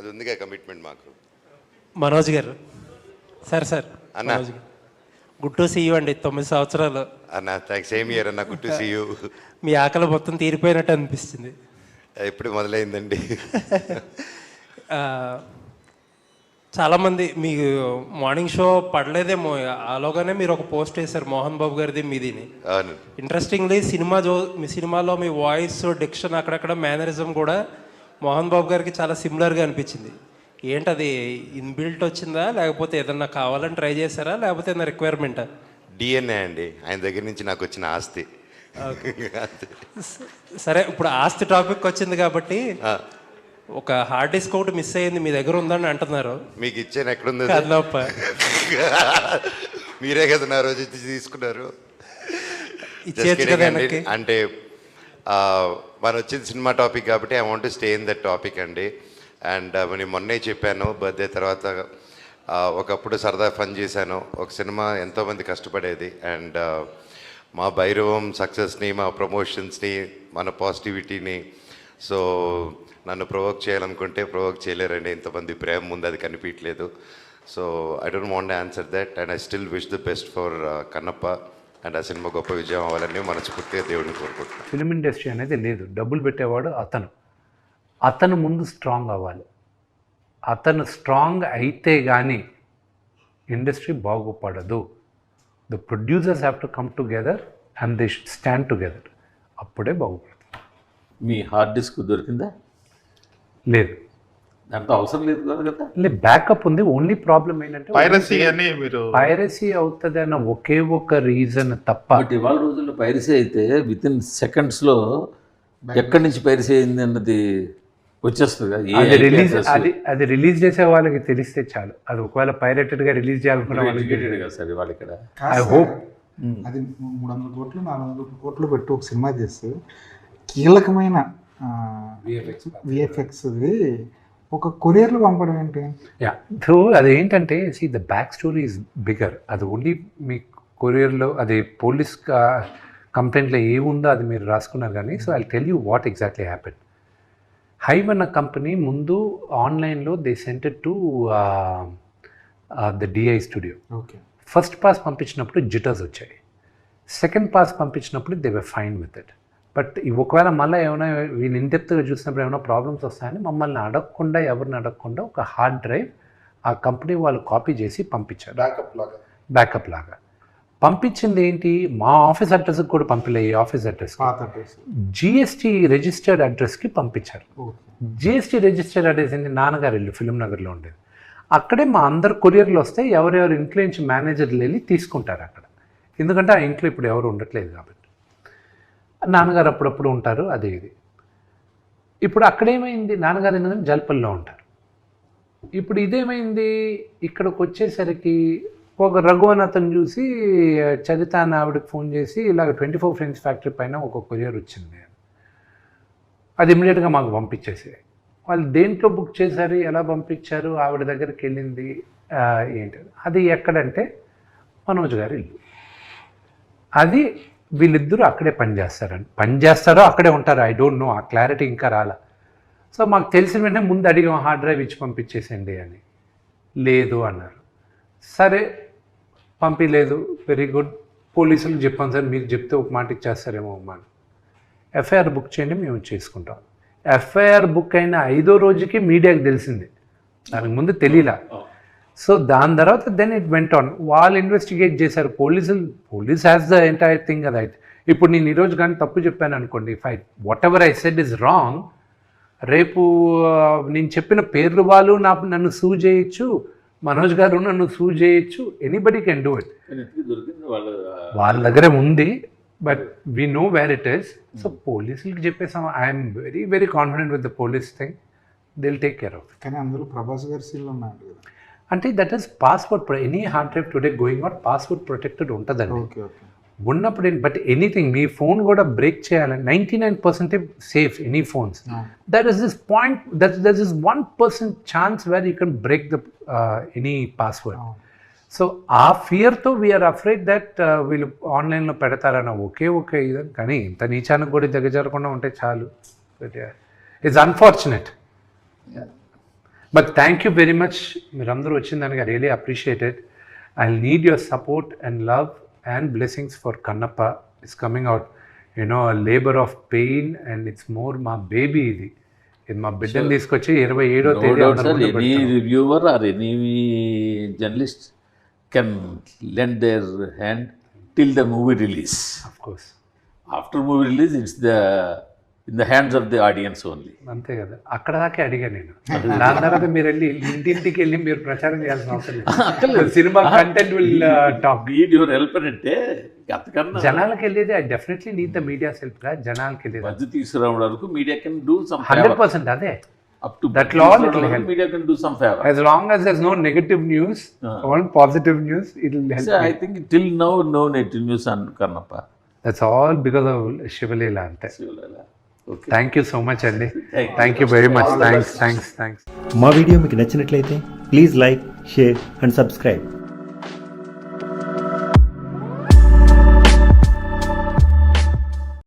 అది ఉందిగా కమిట్మెంట్ మాకు. మనోజ్ గారు. Sir sir. అన్నా. మనోజ్ గారు. గుడ్ టు సీ యూ అండి తొమ్మిది సంవత్సరాలు. అన్న థ్యాంక్స్ సేమ్ ఇయర్ అన్న గుడ్ టు సీ యూ మీ ఆకలి మొత్తం తీరిపోయినట్టు అనిపిస్తుంది. ఎప్పుడు మొదలైందండి? చాలామంది మీ మార్నింగ్ షో పడలేదేమో ఆలోగానే మీరు ఒక పోస్ట్ వేశారు మోహన్ బాబు గారిది మీదిని. ఇంట్రెస్టింగ్లీ సినిమా జో మీ సినిమాలో మీ వాయిస్ డిక్షన్ అక్కడక్కడ మేనరిజం కూడా మోహన్ బాబు గారికి చాలా సిమిలర్గా అనిపించింది. ఏంటది ఇన్బిల్ట్ వచ్చిందా? లేకపోతే ఏదన్నా కావాలని ట్రై చేశారా? లేకపోతే ఏదైనా రిక్వైర్మెంటా డిఎన్ఏ అండి. ఆయన దగ్గర నుంచి నాకు వచ్చిన ఆస్తి. సరే ఇప్పుడు ఆస్తి టాపిక్ వచ్చింది కాబట్టి ఒక హార్డ్ డిస్క్ ఒకటి మిస్ అయ్యింది. మీ దగ్గర ఉందని అంటున్నారు. మీకు ఇచ్చాను. ఎక్కడుంది? కదలప్ప మీరే కదా నా రోజు తీసుకున్నారు. అంటే మన వచ్చింది సినిమా టాపిక్ కాబట్టి I want stay in that topic అండి. అండ్ నేను uh, మొన్నే చెప్పాను బర్త్డే తర్వాత ఒకప్పుడు సరదా ఫన్ చేశాను. ఒక సినిమా ఎంతోమంది కష్టపడేది. అండ్ uh, మా భైరవం సక్సెస్ని మా ప్రమోషన్స్ని మన పాజిటివిటీని సో నన్ను ప్రొవోక్ చేయాలనుకుంటే ప్రొవోక్ చేయలేరండి. ఇంతమంది ప్రేమ ముందు అది కనిపించలేదు so I don't want answer that and I still wish the best for Kannappa. And ఆ సినిమా గొప్ప విజయం అవ్వాలని మనస్ఫూర్తిగా దేవుడిని కోరుకుంటున్నాను. ఫిలిం ఇండస్ట్రీ అనేది లేదు. డబ్బులు పెట్టేవాడు అతను. అతను ముందు స్ట్రాంగ్ అవ్వాలి. అతను స్ట్రాంగ్ అయితే కానీ industry బాగుపడదు. The producers have to come together and they should stand together అప్పుడే బాగుపడుతుంది మీ హార్డ్ డిస్క్ దొరికిందా? లేదు. దాంట్లో అవసరం లేదు కదా లేదు బ్యాకప్ ఉంది. ఓన్లీ ప్రాబ్లం ఏంటంటే పైరసీ అని మీరు పైరసీ అవుతుంది అన్న ఒకే ఒక రీజన్ తప్ప. బట్ ఇవాళ రోజుల్లో పైరసీ అయితే విత్ ఇన్ సెకండ్స్లో ఎక్కడి నుంచి పైరసీ అయింది అన్నది వచ్చేస్తుంది అది రిలీజ్ అది అది రిలీజ్ చేసే వాళ్ళకి తెలిస్తే చాలు. అది ఒకవేళ పైరేటెడ్గా రిలీజ్ చేయాలనుకున్న వాళ్ళకి సార్ ఇవాళ ఇక్కడ? ఐ హోప్ అది మూడు వందల కోట్లు నాలుగు వందల కోట్లు పెట్టి ఒక సినిమా చేస్తే కీలకమైన విఎఫ్ఎక్స్ది ఒక కొరియర్లో పంపడం ఏంటి? యా. సో అదేంటంటే see the back story is bigger అది ఓన్లీ మీ కొరియర్లో అది పోలీస్ కంప్లైంట్లో ఏముందో అది మీరు రాసుకున్నారు కానీ so I tell you what exactly happen Hive అన్న కంపెనీ ముందు ఆన్లైన్లో they sent it to the DI studio okay. First pass పంపించినప్పుడు జిటర్స్ వచ్చాయి. సెకండ్ పాస్ పంపించినప్పుడు they were fine with it but ఒకవేళ మళ్ళీ ఏమైనా వీళ్ళు ఇండెప్త్గా చూసినప్పుడు ఏమైనా ప్రాబ్లమ్స్ వస్తాయని మమ్మల్ని అడగకుండా ఎవరిని అడగకుండా ఒక హార్డ్ డ్రైవ్ ఆ కంపెనీ వాళ్ళు కాపీ చేసి పంపించారు. బ్యాకప్ లాగా. బ్యాకప్ లాగా. పంపించింది ఏంటి? మా ఆఫీస్ అడ్రస్కి కూడా పంపలే ఈ ఆఫీస్ అడ్రస్. జిఎస్టీ రిజిస్టర్డ్ అడ్రస్కి పంపించారు. జిఎస్టీ రిజిస్టర్డ్ అడ్రస్ ఏంటి? నాన్నగారు ఇల్లు ఫిలిం నగర్లో ఉండేది. అక్కడే మా అందరు కొరియర్లు వస్తే ఎవరెవరి ఇంట్లో నుంచి మేనేజర్లు వెళ్ళి తీసుకుంటారు అక్కడ. ఎందుకంటే ఆ ఇంట్లో ఇప్పుడు ఎవరు ఉండట్లేదు కాబట్టి. నాన్నగారు అప్పుడప్పుడు ఉంటారు అదే ఇది. ఇప్పుడు అక్కడేమైంది? నాన్నగారు ఏంటంటే జల్పల్లో ఉంటారు. ఇప్పుడు ఇదేమైంది? ఇక్కడికి వచ్చేసరికి ఒక రఘు అని అతను చూసి చరిత అని ఆవిడకి ఫోన్ చేసి ఇలాగ ట్వంటీ ఫోర్ ఫ్రెండ్స్ ఫ్యాక్టరీ పైన ఒక కొరియర్ వచ్చింది. అది ఇమీడియట్గా మాకు పంపించేసి వాళ్ళు దేంట్లో బుక్ చేశారు? ఎలా పంపించారు? ఆవిడ దగ్గరికి వెళ్ళింది ఏంటి? అది ఎక్కడంటే మనోజ్ గారి ఇల్లు. అది వీళ్ళిద్దరూ అక్కడే పనిచేస్తారని పని చేస్తారో అక్కడే ఉంటారు. ఐ డోంట్ నో ఆ క్లారిటీ ఇంకా రాలా. సో మాకు తెలిసిన వెంటనే ముందు అడిగాం హార్డ్ డ్రైవ్ ఇచ్చి పంపించేసేయండి అని. లేదు అన్నారు. సరే పంపించలేదు వెరీ గుడ్ పోలీసులకు చెప్పాను సార్ మీరు చెప్తే ఒక మాట ఇచ్చేస్తారేమో అమ్మా ఎఫ్ఐఆర్ బుక్ చేయండి మేము చేసుకుంటాం. ఎఫ్ఐఆర్ బుక్ అయిన ఐదో రోజుకి మీడియాకి తెలిసింది. దానికి ముందు తెలియలా. సో దాని తర్వాత దెన్ ఇట్ వెంట ఆన్ వాళ్ళు ఇన్వెస్టిగేట్ చేశారు. పోలీసులు police has the entire thing కదా ఇప్పుడు నేను ఈరోజు కానీ తప్పు చెప్పాను అనుకోండి ఫై whatever I said is wrong రేపు నేను చెప్పిన పేర్లు వాళ్ళు నా నన్ను సూ చేయొచ్చు మనోజ్ గారు నన్ను సూ చేయొచ్చు ఎనీబడి కెన్ డూ ఇట్ వాళ్ళు వాళ్ళ దగ్గరే ఉంది but we know where it is so పోలీసులకి చెప్పేసాం. I'm very very confident with the police thing they'll take care of కానీ అందులో ప్రభాస్ గారి సీన్లు ఉన్నాడు కదా. అంటే that is password any hard drive today going out password protected ఉంటుందండి. ఓకే ఓకే ఉన్నప్పుడు బట్ ఎనీథింగ్ మీ ఫోన్ కూడా బ్రేక్ చేయాలని ninety nine percentage safe any phones that is this point that that is one percent chance where you can break the any password so ఆ ఫియర్తో we are afraid that వీళ్ళు ఆన్లైన్లో పెడతారన్న ఒకే ఒకే ఇది కానీ ఇంత నీచానికి కూడా దిగజారకుండా ఉంటే చాలు. It's unfortunate but thank you very much మీరందరూ వచ్చిందానికి I really appreciated I need your support and love and blessings for Kannappa it's coming out you know labour of pain and it's more మా baby ఇది ఇది మా బిడ్డను తీసుకొచ్చి ఇరవై ఏడో తేదీ any పెడతాను. reviewer or any journalist can lend their hand till the movie release. Of course. In the hands of the audience only. అంతే కదా. అక్కడ దాకే అడిగా నేను. దాని తర్వాత మీరు వెళ్ళి ఇంటింటికి వెళ్ళి మీరు ప్రచారం చేయాల్సిన అవసరం లేదు. Cinema content will talk Need your help అంటే అంతకన్నా జనాలకు వెళ్ళేది I definitely need the media సెల్ఫ్గా జనాలకు వెళ్ళేది. మధ్య తీసుకురావడం వరకు media can do some hundred percent అదే. Up to That law it will help. Media can do some favour as long as there's no negative news all positive news it will help I think till now no net news on Kannappa that's all because of శివలీల అంతే okay thank you so much అండి Thank you. Thank you very much thanks thanks thanks మా video మీకు నచ్చినట్లయితే please like share and subscribe.